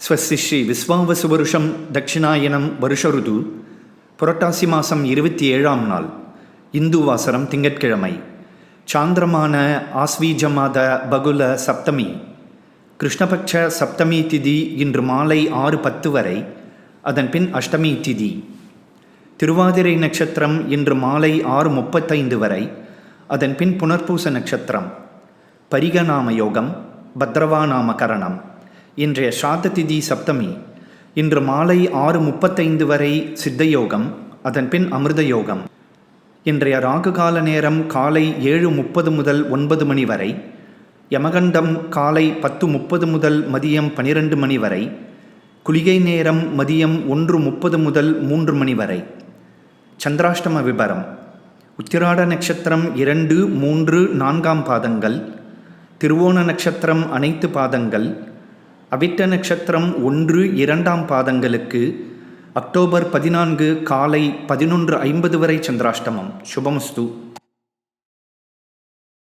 ஸ்வஸ்தி ஸ்ரீ விஸ்வாவசு வருஷம் தட்சிணாயனம் வருஷ ருது புரட்டாசி மாதம் இருபத்தி ஏழாம் நாள் இந்து வாசரம் திங்கட்கிழமை சாந்திரமான ஆஸ்வீஜ மாத பகுல சப்தமி கிருஷ்ணபக்ஷ சப்தமி திதி இன்று மாலை ஆறு பத்து வரை அதன் பின் அஷ்டமி திதி. திருவாதிரை நட்சத்திரம் இன்று மாலை ஆறு முப்பத்தைந்து வரை அதன் பின் புனர்பூச நட்சத்திரம். பரிகநாம யோகம் பத்ரவா நாம கரணம் இன்றைய ஸ்ராத்த திதி சப்தமி. இன்று மாலை ஆறு முப்பத்தைந்து வரை சித்த யோகம் அதன் பின் அமிர்த யோகம் இன்றைய ராகு கால நேரம் காலை ஏழு முப்பது முதல் ஒன்பது மணி வரை யமகண்டம் காலை பத்து முப்பது முதல் மதியம் பனிரெண்டு மணி வரை குளிகை நேரம் மதியம் ஒன்று முப்பது முதல் மூன்று மணி வரை. சந்திராஷ்டம விபரம். உத்திராட நட்சத்திரம் இரண்டு மூன்று நான்காம் பாதங்கள். திருவோண நட்சத்திரம் அனைத்து பாதங்கள். அவிட்ட நட்சத்திரம் ஒன்று இரண்டாம் பாதங்களுக்கு அக்டோபர் பதினான்கு காலை பதினொன்று ஐம்பது வரை சந்திராஷ்டமம். சுபமஸ்து.